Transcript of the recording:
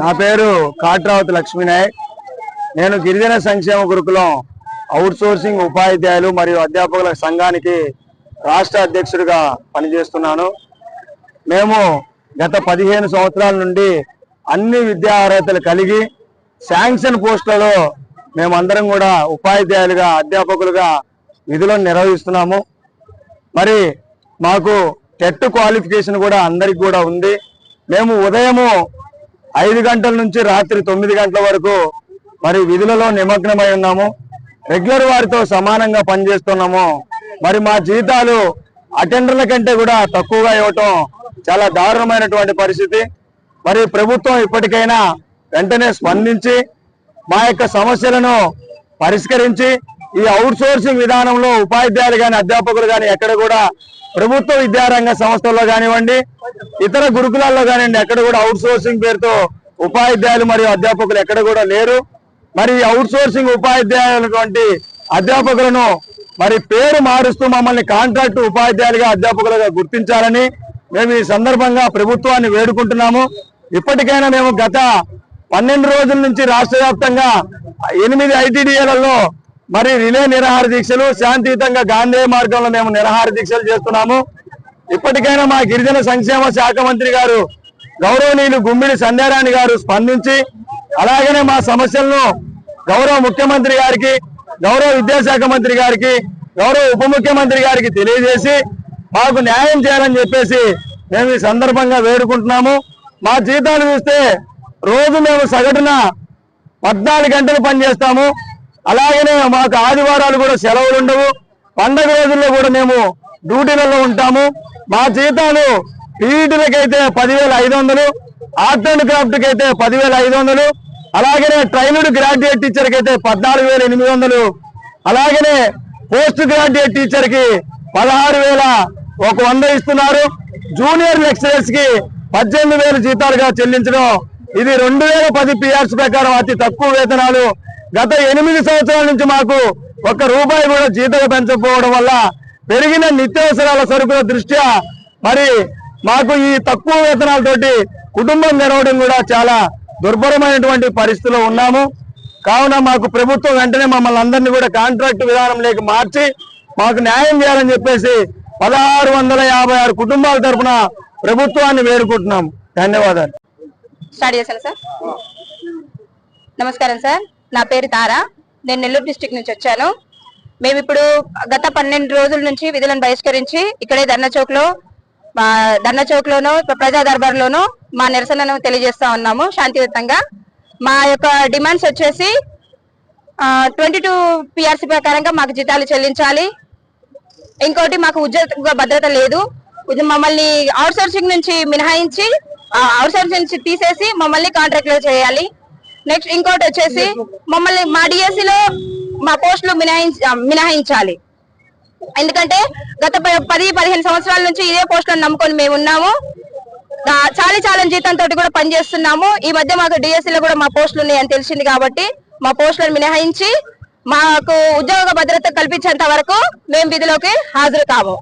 నా పేరు కాట్రావతి లక్ష్మీనాయక్. నేను గిరిజన సంక్షేమ గురుకులం అవుట్ సోర్సింగ్ ఉపాధ్యాయులు మరియు అధ్యాపకుల సంఘానికి రాష్ట్ర అధ్యక్షుడిగా పనిచేస్తున్నాను. మేము గత పదిహేను సంవత్సరాల నుండి అన్ని విద్యా అర్హతలు కలిగి శాంక్షన్ పోస్టులలో మేమందరం కూడా ఉపాధ్యాయులుగా అధ్యాపకులుగా విధులను నిర్వహిస్తున్నాము. మరి మాకు టెట్ క్వాలిఫికేషన్ కూడా అందరికి కూడా ఉంది. మేము ఉదయము ఐదు గంటల నుంచి రాత్రి తొమ్మిది గంటల వరకు మరి విధులలో నిమగ్నమై ఉన్నాము. రెగ్యులర్ వారితో సమానంగా పనిచేస్తున్నాము. మరి మా జీతాలు అటెండర్ల కంటే కూడా తక్కువగా ఇవ్వటం చాలా దారుణమైనటువంటి పరిస్థితి. మరి ప్రభుత్వం ఇప్పటికైనా వెంటనే స్పందించి మా యొక్క సమస్యలను పరిష్కరించి ఈ అవుట్ సోర్సింగ్ విధానంలో ఉపాధ్యాయులు కానీ అధ్యాపకులు కానీ ఎక్కడ కూడా ప్రభుత్వ విద్యారంగ సంస్థల్లో కానివ్వండి ఇతర గురుకులాల్లో కానివ్వండి ఎక్కడ కూడా అవుట్ సోర్సింగ్ పేరుతో ఉపాధ్యాయులు మరియు అధ్యాపకులు ఎక్కడ కూడా లేరు. మరి అవుట్ సోర్సింగ్ ఉపాధ్యాయులటువంటి అధ్యాపకులను మరి పేరు మారుస్తూ మమ్మల్ని కాంట్రాక్ట్ ఉపాధ్యాయులుగా అధ్యాపకులుగా గుర్తించాలని మేము ఈ సందర్భంగా ప్రభుత్వాన్ని వేడుకుంటున్నాము. ఇప్పటికైనా మేము గత పన్నెండు రోజుల నుంచి రాష్ట్ర వ్యాప్తంగా ఎనిమిది ఐటీడీఏలలో మరి రిలే నిరాహార దీక్షలు శాంతియుతంగా గాంధీ మార్గంలో మేము నిరాహార దీక్షలు చేస్తున్నాము. ఇప్పటికైనా మా గిరిజన సంక్షేమ శాఖ మంత్రి గారు గౌరవనీయులు గుమ్మిడి సంధ్యారాణి గారు స్పందించి అలాగనే మా సమస్యలను గౌరవ ముఖ్యమంత్రి గారికి గౌరవ విద్యాశాఖ మంత్రి గారికి గౌరవ ఉప ముఖ్యమంత్రి గారికి తెలియజేసి మాకు న్యాయం చేయాలని చెప్పేసి మేము ఈ సందర్భంగా వేడుకుంటున్నాము. మా జీతాలు చూస్తే రోజు మేము సగటున పద్నాలుగు గంటలు పనిచేస్తాము. అలాగనే మాకు ఆదివారాలు కూడా సెలవులు ఉండవు పండగ రోజుల్లో కూడా మేము డ్యూటీలలో ఉంటాము. మా జీతాలు పీఈటీలకైతే పదివేల ఐదు వందలు ఆర్ట్ అండ్ క్రాఫ్ట్కి అయితే పదివేల ఐదు వందలు అలాగనే ట్రైనుడ్ గ్రాడ్యుయేట్ టీచర్కి అయితే పద్నాలుగు వేల ఎనిమిది వందలు అలాగనే పోస్ట్ గ్రాడ్యుయేట్ టీచర్కి పదహారు వేల ఒక వంద ఇస్తున్నారు. జూనియర్ లెక్చరర్స్కి పద్దెనిమిది వేల జీతాలుగా చెల్లించడం ఇది రెండు వేల పది పిఆర్స్ ప్రకారం అతి తక్కువ వేతనాలు గత ఎనిమిది సంవత్సరాల నుంచి మాకు ఒక్క రూపాయి కూడా జీతం పెంచకపోవడం వల్ల పెరిగిన నిత్యావసరాల సరుకుల దృష్ట్యా మరి మాకు ఈ తక్కువ వేతనాలతోటి కుటుంబం గడవడం కూడా చాలా దుర్భరమైనటువంటి పరిస్థితిలో ఉన్నాము. కావున మాకు ప్రభుత్వం వెంటనే మమ్మల్ని అందరినీ కూడా కాంట్రాక్ట్ విధానం లేక మార్చి మాకు న్యాయం చేయాలని చెప్పేసి పదహారు వందల యాభై ఆరు కుటుంబాల తరపున ప్రభుత్వాన్ని వేడుకుంటున్నాం. ధన్యవాదాలు. స్టార్ట్ చేశాను సార్. నమస్కారం సార్. నా పేరు తారా. నేను నెల్లూరు డిస్టిక్ నుంచి వచ్చాను. మేము ఇప్పుడు గత పన్నెండు రోజుల నుంచి విధులను బహిష్కరించి ఇక్కడే ధర్నా చౌక్లో మా ధర్నా చౌక్ లోను ప్రజా దర్బార్ లోను మా నిరసనను తెలియజేస్తా ఉన్నాము శాంతియుతంగా. మా యొక్క డిమాండ్స్ వచ్చేసి ట్వంటీ టూ పిఆర్సీ ప్రకారంగా మాకు జీతాలు చెల్లించాలి. ఇంకోటి మాకు ఉద్యోగ భద్రత లేదు. ఇది మమ్మల్ని అవుట్ సోర్సింగ్ నుంచి మినహాయించి అవుట్ సోర్సింగ్ నుంచి తీసేసి మమ్మల్ని కాంట్రాక్ట్లో చేయాలి. నెక్స్ట్ ఇంకోటి వచ్చేసి మమ్మల్ని మా డిఎస్సి లో మా పోస్టులు మినహాయించ మినహాయించాలి. ఎందుకంటే గత పది పదిహేను సంవత్సరాల నుంచి ఇదే పోస్టులను నమ్ముకొని మేము ఉన్నాము. చాలీ చాలని జీతంతో కూడా పనిచేస్తున్నాము ఈ మధ్య మాకు డిఎస్సి లో కూడా మా పోస్టులు ఉన్నాయని తెలిసింది కాబట్టి మా పోస్టులను మినహాయించి మాకు ఉద్యోగ భద్రత కల్పించేంత వరకు మేము విధిలోకి హాజరు కాము.